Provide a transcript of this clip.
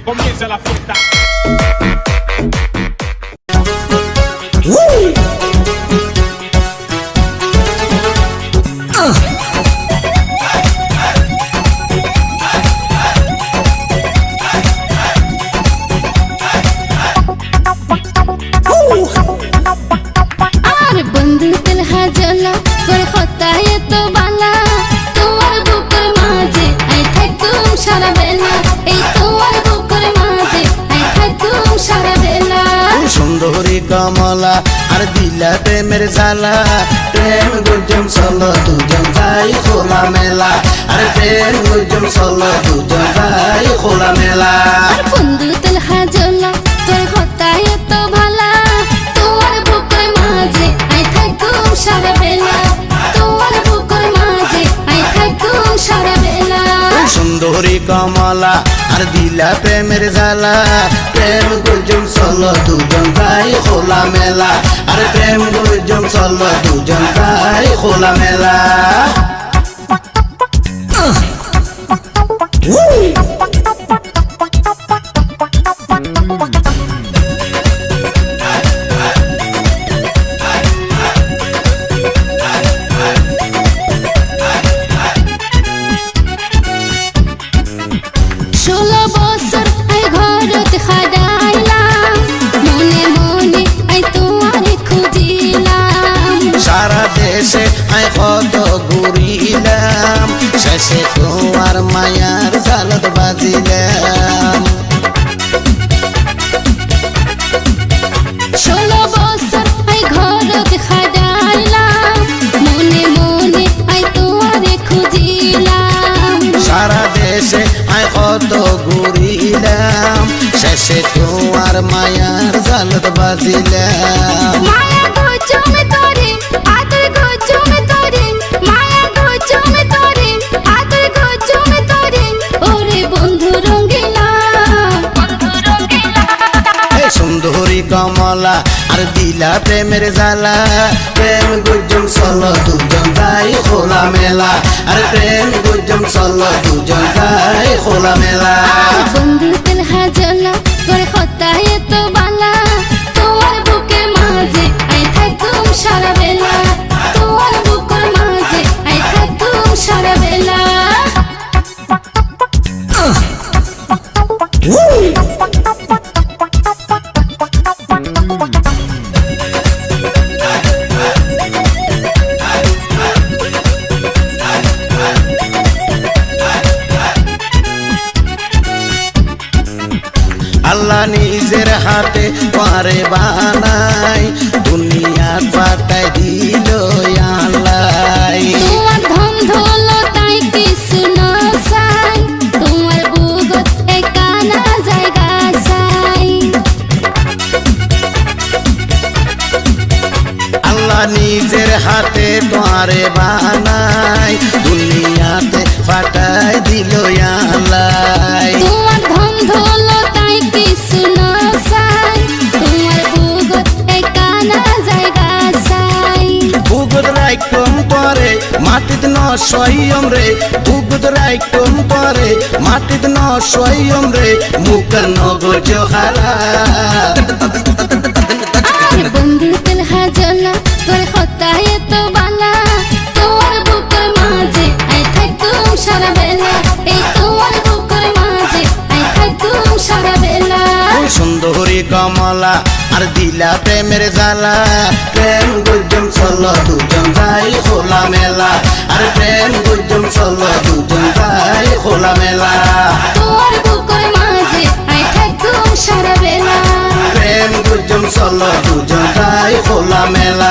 que comience la fiesta. কমলা আর দিলা প্রেমের জালা প্রেম গুজম সল দুজন যাই খোলা মেলা। আর প্রেম গুজম সল দুজন যাই খোলা মেলা। বন্ধু তেল সুন্দরী কমলা, আর দিলা প্রেমের জ্বালা। প্রেম গুজম চল দুজন যাই খোলা মেলা আর প্রেম গুজম চল দুজন যাই খোলা মেলা ষোলো বছর আই ঘরত খাডাইলাম মনে মনে আই তোমারে খুঁজিলাম। সারা দেশে শেষে তোমার মায়ার জালত বাজিলাম। তোমার মায়ার জালত বাজিলাম মায়া গোচমে তরে আদর গোচমে তরে মায়া গোচমে তরে আদর গোচমে তরে। ওরে বন্ধু রঙ্গিলা। বন্ধু রঙ্গিলা এ সুন্দরী কমলা আর দিলা প্রেমের জ্বালা। প্রেম গুজম চল দুজন যাই খোলা মেলা। আর প্রেম গুজম চল দুজন যাই খোলা মেলা। বন্ধু তেল হাজলা করে হতায় তো বালা, তোমার বুকের মাঝে আই থাকুম সারা বেলা। তোমার বুকের মাঝে আই থাকুম সারা বেলা। আল্লাহ নিজের হাতে পারে বানাই দুনিয়া পাতায় দিল আল্লাহ। তোমার তোমার নিজের হাতে পারে বানাই দুনিয়াতে পাতায় দিল আল্লাহ। মাটিত ন সয়ম রে ভূগত রাইকম পরে? মাটিত ন সয়ম রে মুখ নগর জহারা। আর বন্ধু তেল হাজলা তোর হতায় তো বালা। তোমার বুকের মাঝে আই থাকুম সারা বেলা এই তোমার বুকের মাঝে আই থাকুম সারা বেলা সুন্দরী কমলা আর দিলা প্রেমের জ্বালা। প্রেম গুজম চল দুজন খোলা মেলা তোমার বুকের মাঝে আই থাকুম সারা বেলা প্রেম গুজম চলো দুজন তাই খোলা মেলা